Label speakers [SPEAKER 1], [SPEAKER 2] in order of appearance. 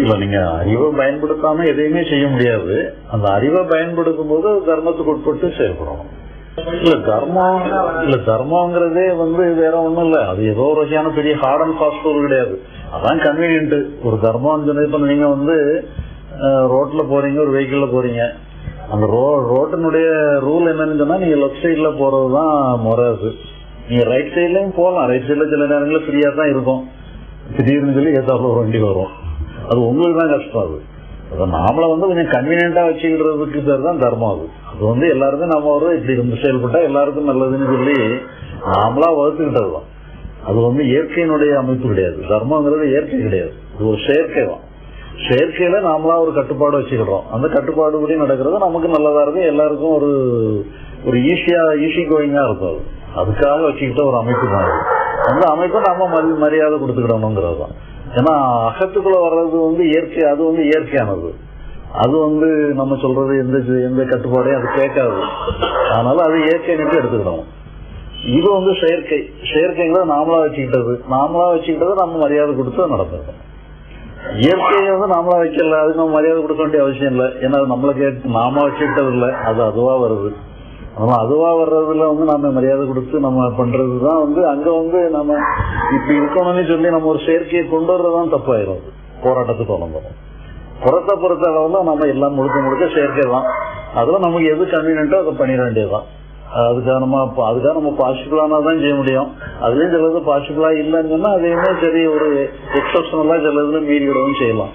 [SPEAKER 1] இல்ல நீங்க அறிவை பயன்படுத்தாம எதையுமே செய்ய முடியாது. அந்த அறிவை பயன்படுத்தும் போது தர்மத்துக்கு உட்பட்டு செயல்படணும் இல்ல தர்மம் இல்ல தர்மங்கிறதே வந்து வேற ஒண்ணும் இல்ல. அது ஏதோ ஒரு வகையான பெரிய ஹார்ட் அண்ட் ஃபாஸ்ட் ரூல் கிடையாது. அதான் கன்வீனியன்ட் ஒரு தர்மம் சொன்னது இப்ப நீங்க வந்து ரோட்ல போறீங்க ஒரு வெஹிக்கிள்ல போறீங்க. அந்த ரோ ரோட்டினுடைய ரூல் என்னன்னு சொன்னா நீங்க லெஃப்ட் சைட்ல போறதுதான் முறை அது. நீங்க ரைட் சைட்லயும் போகலாம். ரைட் சைட்ல சில நேரங்களில் ஃப்ரீயா தான் இருக்கும். திடீர்னு சொல்லி ஏத்தாப்புல ஒரு வண்டி வரும். அது உங்களுக்கு தான் கஷ்டம் அது. அதை நாமளை வந்து கொஞ்சம் கன்வீனியண்டாக வச்சுக்கிறதுக்கு பேர் தான் தர்மம் அது. அது வந்து எல்லாருக்கும் நம்ம ஒரு இப்படி இருந்து செயல்பட்டா எல்லாருக்கும் நல்லதுன்னு சொல்லி நாமளா வகுத்துக்கிட்டது தான். அது வந்து இயற்கையினுடைய அமைப்பு கிடையாது. தர்மங்கிறது இயற்கை கிடையாது. இது ஒரு செயற்கை தான். செயற்கையில நாமளா ஒரு கட்டுப்பாடு வச்சுக்கிறோம். அந்த கட்டுப்பாடு படி நடக்கிறது நமக்கு நல்லதா இருக்கும். எல்லாருக்கும் ஒரு ஒரு ஈஸியா ஈஸி கோயிங்கா இருக்கும் அது. அதுக்காக வச்சுக்கிட்ட ஒரு அமைப்பு தான் இருக்கும் அந்த அமைப்பும் நம்ம மரி- மரியாதை கொடுத்துக்கிடணுங்கிறது தான் ஏன்னா அகத்துக்குள்ள வர்றது வந்து இயற்கை அது வந்து இயற்கையானது. அது வந்து நம்ம சொல்றது எந்த எந்த கட்டுப்பாடையும் அது கேட்காது. அதனால அது இயற்கை எடுத்துக்கிடணும். இது வந்து செயற்கை. செயற்கைங்கிறத நாமளா வச்சுக்கிட்டது. நாமளா வச்சுக்கிட்டதை நம்ம மரியாதை கொடுத்து நடந்துக்கணும். இயற்கையை வந்து நாமளா வைக்கல அதுக்கு நம்ம மரியாதை கொடுக்க வேண்டிய அவசியம் இல்லை. ஏன்னா அது நம்மளை கேட்டு நாம வச்சுக்கிட்டது இல்லை. அது அதுவா வருது. அதனால அதுவா வர்றதுல வந்து நம்ம மரியாதை கொடுத்து நம்ம பண்றதுதான் வந்து அங்க வந்து நம்ம இப்படி இருக்கணும்னு சொல்லி நம்ம ஒரு செயற்கையை கொண்டு வர்றதுதான் தப்பாயிரும். போராட்டத்தை போராட்டத்துக்கு வளர்ந்துடும் புறத்த பொறுத்த அளவுல நம்ம எல்லாம் முழுக்க முழுக்க செயற்கை தான். அதுல நமக்கு எது கன்வீனியன்ட்டோ அதை பண்ணிட வேண்டியதுதான். அதுக்காக நம்ம அதுக்காக நம்ம பாசிபிளானா தான் செய்ய முடியும். அதுலயும் சிலது பாசிபிளா இல்லைன்னு சொன்னா அதையுமே சரி ஒரு எக்ஸப்ஷனலா சிலதுல மீறி விடவும் செய்யலாம்.